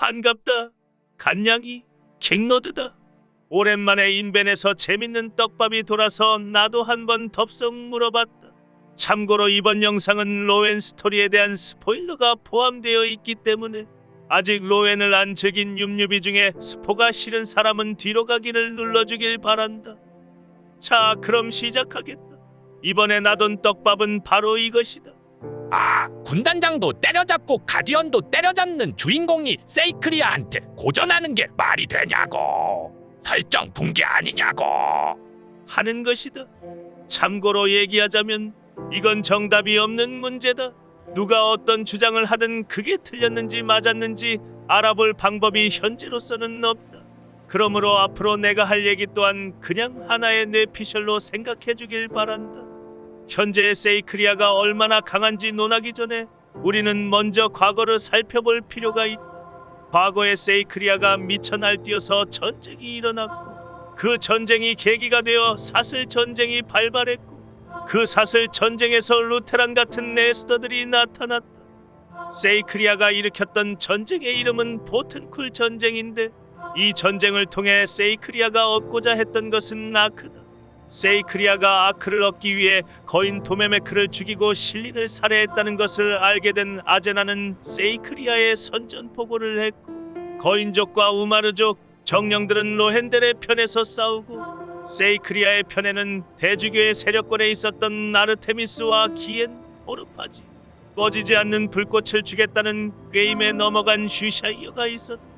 반갑다. 간냥이 킹로드다. 오랜만에 인벤에서 재밌는 떡밥이 돌아서 나도 한번 덥석 물어봤다. 참고로 이번 영상은 로엔 스토리에 대한 스포일러가 포함되어 있기 때문에 아직 로엔을 안 즐긴 윰윰이 중에 스포가 싫은 사람은 뒤로 가기를 눌러주길 바란다. 자, 그럼 시작하겠다. 이번에 나돈 떡밥은 바로 이것이다. 아, 군단장도 때려잡고 가디언도 때려잡는 주인공이 세이크리아한테 고전하는 게 말이 되냐고. 설정 붕괴 아니냐고. 하는 것이다. 참고로 얘기하자면 이건 정답이 없는 문제다. 누가 어떤 주장을 하든 그게 틀렸는지 맞았는지 알아볼 방법이 현재로서는 없다. 그러므로 앞으로 내가 할 얘기 또한 그냥 하나의 뇌피셜로 생각해 주길 바란다. 현재의 세이크리아가 얼마나 강한지 논하기 전에 우리는 먼저 과거를 살펴볼 필요가 있다. 과거의 세이크리아가 미쳐 날뛰어서 전쟁이 일어났고 그 전쟁이 계기가 되어 사슬 전쟁이 발발했고 그 사슬 전쟁에서 루테란 같은 네스터들이 나타났다. 세이크리아가 일으켰던 전쟁의 이름은 보튼쿨 전쟁인데 이 전쟁을 통해 세이크리아가 얻고자 했던 것은 아크다. 세이크리아가 아크를 얻기 위해 거인 도메메크를 죽이고 실린을 살해했다는 것을 알게 된 아제나는 세이크리아에 선전포고를 했고 거인족과 우마르족 정령들은 로헨델의 편에서 싸우고 세이크리아의 편에는 대주교의 세력권에 있었던 나르테미스와 기엔 오르파지 꺼지지 않는 불꽃을 주겠다는 게임에 넘어간 슈샤이어가 있었다.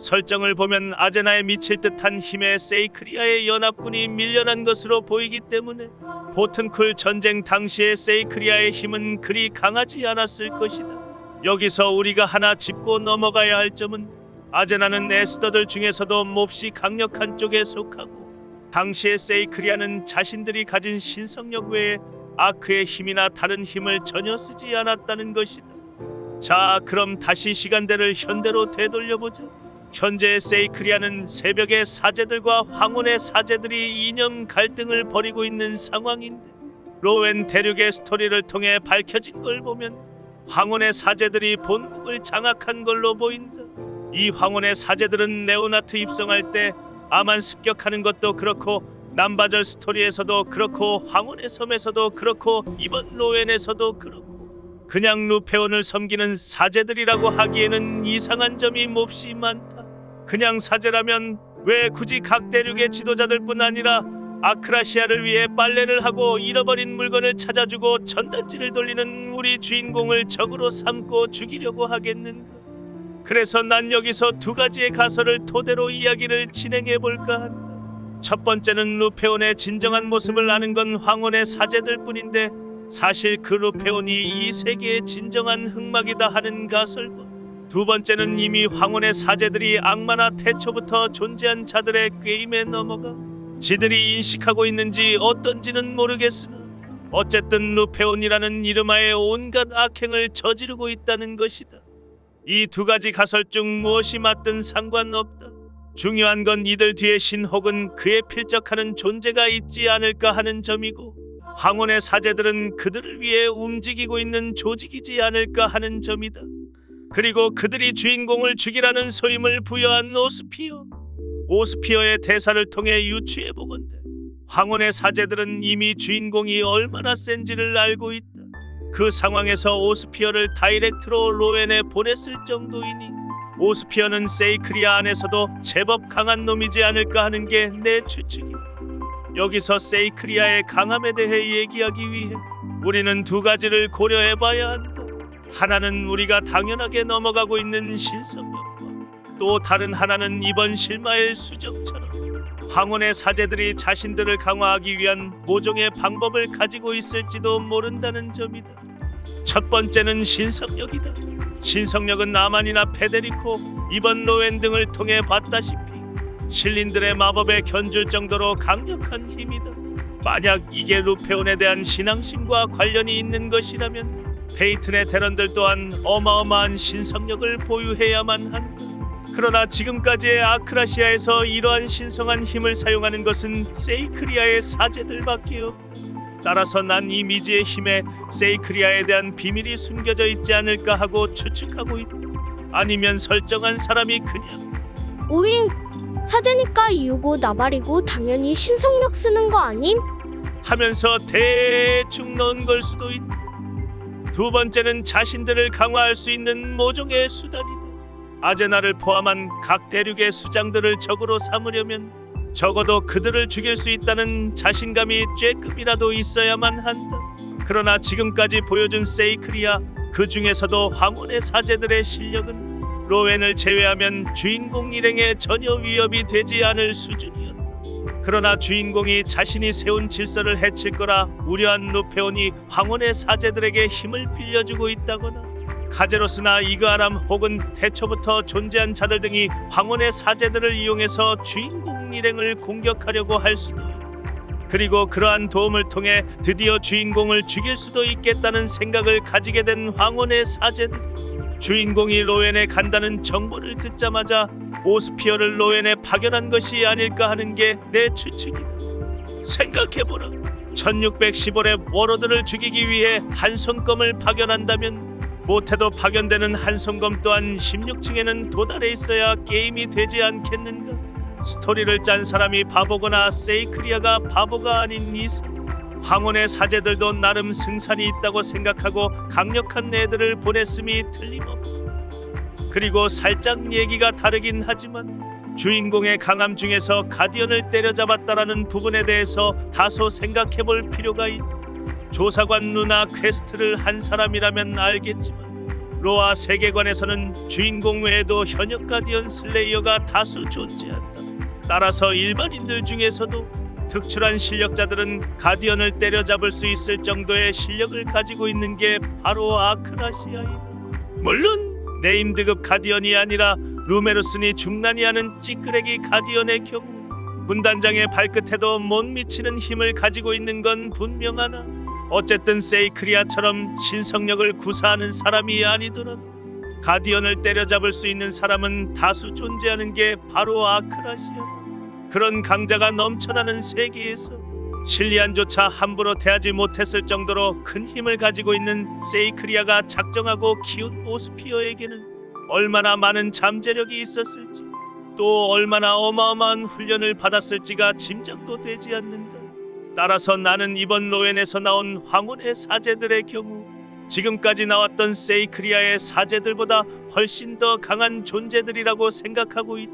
설정을 보면 아제나에 미칠 듯한 힘에 세이크리아의 연합군이 밀려난 것으로 보이기 때문에 보튼쿨 전쟁 당시의 세이크리아의 힘은 그리 강하지 않았을 것이다. 여기서 우리가 하나 짚고 넘어가야 할 점은 아제나는 에스더들 중에서도 몹시 강력한 쪽에 속하고 당시의 세이크리아는 자신들이 가진 신성력 외에 아크의 힘이나 다른 힘을 전혀 쓰지 않았다는 것이다. 자, 그럼 다시 시간대를 현대로 되돌려보자. 현재 세이크리아는 새벽의 사제들과 황혼의 사제들이 이념 갈등을 벌이고 있는 상황인데 로웬 대륙의 스토리를 통해 밝혀진 걸 보면 황혼의 사제들이 본국을 장악한 걸로 보인다. 이 황혼의 사제들은 네오나트 입성할 때 아만 습격하는 것도 그렇고 남바절 스토리에서도 그렇고 황혼의 섬에서도 그렇고 이번 로웬에서도 그렇고 그냥 루페온을 섬기는 사제들이라고 하기에는 이상한 점이 몹시 많다. 그냥 사제라면 왜 굳이 각 대륙의 지도자들뿐 아니라 아크라시아를 위해 빨래를 하고 잃어버린 물건을 찾아주고 전단지를 돌리는 우리 주인공을 적으로 삼고 죽이려고 하겠는가? 그래서 난 여기서 두 가지의 가설을 토대로 이야기를 진행해 볼까 한다. 첫 번째는 루페온의 진정한 모습을 아는 건 황혼의 사제들 뿐인데 사실 그 루페온이 이 세계의 진정한 흑막이다 하는 가설과 두 번째는 이미 황혼의 사제들이 악마나 태초부터 존재한 자들의 꾀임에 넘어가 지들이 인식하고 있는지 어떤지는 모르겠으나 어쨌든 루페온이라는 이름하에 온갖 악행을 저지르고 있다는 것이다. 이 두 가지 가설 중 무엇이 맞든 상관없다. 중요한 건 이들 뒤에 신 혹은 그에 필적하는 존재가 있지 않을까 하는 점이고 황혼의 사제들은 그들을 위해 움직이고 있는 조직이지 않을까 하는 점이다. 그리고 그들이 주인공을 죽이라는 소임을 부여한 오스피어. 오스피어의 대사를 통해 유추해 보건대 황혼의 사제들은 이미 주인공이 얼마나 센지를 알고 있다. 그 상황에서 오스피어를 다이렉트로 로엔에 보냈을 정도이니 오스피어는 세이크리아 안에서도 제법 강한 놈이지 않을까 하는 게 내 추측이다. 여기서 세이크리아의 강함에 대해 얘기하기 위해 우리는 두 가지를 고려해봐야 한다. 하나는 우리가 당연하게 넘어가고 있는 신성력과 또 다른 하나는 이번 실마엘 수정처럼 황혼의 사제들이 자신들을 강화하기 위한 모종의 방법을 가지고 있을지도 모른다는 점이다. 첫 번째는 신성력이다. 신성력은 나만이나 페데리코, 이번 로엔 등을 통해 봤다시피 신린들의 마법에 견줄 정도로 강력한 힘이다. 만약 이게 루페온에 대한 신앙심과 관련이 있는 것이라면 페이튼의 대런들 또한 어마어마한 신성력을 보유해야만 한다. 그러나 지금까지의 아크라시아에서 이러한 신성한 힘을 사용하는 것은 세이크리아의 사제들밖에 없다. 따라서 난 이 미지의 힘에 세이크리아에 대한 비밀이 숨겨져 있지 않을까 하고 추측하고 있다. 아니면 설정한 사람이 그냥 오잉 사제니까 이유고 나발이고 당연히 신성력 쓰는 거 아님? 하면서 대충 넣은 걸 수도 있다. 두 번째는 자신들을 강화할 수 있는 모종의 수단이다. 아제나를 포함한 각 대륙의 수장들을 적으로 삼으려면 적어도 그들을 죽일 수 있다는 자신감이 쬐끔이라도 있어야만 한다. 그러나 지금까지 보여준 세이크리아 그 중에서도 황혼의 사제들의 실력은 로웬을 제외하면 주인공 일행에 전혀 위협이 되지 않을 수준이었다. 그러나 주인공이 자신이 세운 질서를 해칠 거라 우려한 루페온이 황혼의 사제들에게 힘을 빌려주고 있다거나 카제로스나 이그아람 혹은 태초부터 존재한 자들 등이 황혼의 사제들을 이용해서 주인공 일행을 공격하려고 할 수도. 그리고 그러한 도움을 통해 드디어 주인공을 죽일 수도 있겠다는 생각을 가지게 된 황혼의 사제들. 주인공이 로엔에 간다는 정보를 듣자마자 오스피어를 로엔에 파견한 것이 아닐까 하는 게 내 추측이다. 생각해보라. 1615의 워로드를 죽이기 위해 한손검을 파견한다면 못해도 파견되는 한손검 또한 16층에는 도달해 있어야 게임이 되지 않겠는가? 스토리를 짠 사람이 바보거나 세이크리아가 바보가 아닌 이상 황혼의 사제들도 나름 승산이 있다고 생각하고 강력한 애들을 보냈음이 틀림없다. 그리고 살짝 얘기가 다르긴 하지만 주인공의 강함 중에서 가디언을 때려잡았다라는 부분에 대해서 다소 생각해볼 필요가 있다. 조사관 누나 퀘스트를 한 사람이라면 알겠지만 로아 세계관에서는 주인공 외에도 현역 가디언 슬레이어가 다수 존재한다. 따라서 일반인들 중에서도 특출한 실력자들은 가디언을 때려잡을 수 있을 정도의 실력을 가지고 있는 게 바로 아크라시아이다. 물론 네임 등급 가디언이 아니라 루메루스니 중난이 하는 찌끄레기 가디언의 경우 분단장의 발끝에도 못 미치는 힘을 가지고 있는 건 분명하나 어쨌든 세이크리아처럼 신성력을 구사하는 사람이 아니더라도 가디언을 때려잡을 수 있는 사람은 다수 존재하는 게 바로 아크라시아다. 그런 강자가 넘쳐나는 세계에서 실리안조차 함부로 대하지 못했을 정도로 큰 힘을 가지고 있는 세이크리아가 작정하고 키운 오스피어에게는 얼마나 많은 잠재력이 있었을지 또 얼마나 어마어마한 훈련을 받았을지가 짐작도 되지 않는다. 따라서 나는 이번 로엔에서 나온 황혼의 사제들의 경우 지금까지 나왔던 세이크리아의 사제들보다 훨씬 더 강한 존재들이라고 생각하고 있다.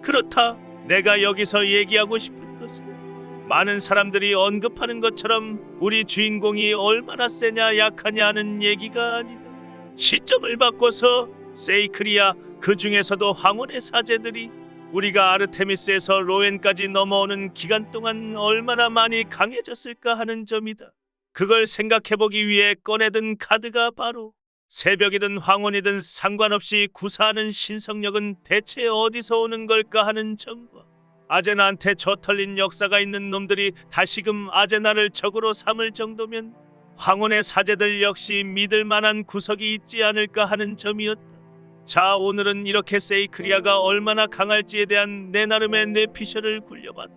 그렇다. 내가 여기서 얘기하고 싶은 것은 많은 사람들이 언급하는 것처럼 우리 주인공이 얼마나 세냐 약하냐 하는 얘기가 아니다. 시점을 바꿔서 세이크리아 그 중에서도 황혼의 사제들이 우리가 아르테미스에서 로엔까지 넘어오는 기간 동안 얼마나 많이 강해졌을까 하는 점이다. 그걸 생각해보기 위해 꺼내든 카드가 바로 새벽이든 황혼이든 상관없이 구사하는 신성력은 대체 어디서 오는 걸까 하는 점과 아제나한테 저털린 역사가 있는 놈들이 다시금 아제나를 적으로 삼을 정도면 황혼의 사제들 역시 믿을 만한 구석이 있지 않을까 하는 점이었다. 자 오늘은 이렇게 세이크리아가 얼마나 강할지에 대한 내 나름의 내피셜을 굴려봤다.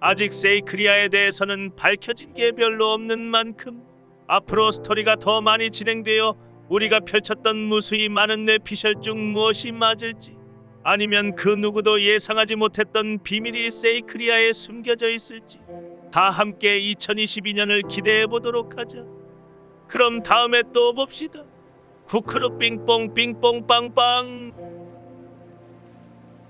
아직 세이크리아에 대해서는 밝혀진 게 별로 없는 만큼 앞으로 스토리가 더 많이 진행되어 우리가 펼쳤던 무수히 많은 내피셜 중 무엇이 맞을지 아니면 그 누구도 예상하지 못했던 비밀이 세이크리아에 숨겨져 있을지 다 함께 2022년을 기대해 보도록 하자. 그럼 다음에 또 봅시다. 쿠크루 빙뽕 빙뽕 빵빵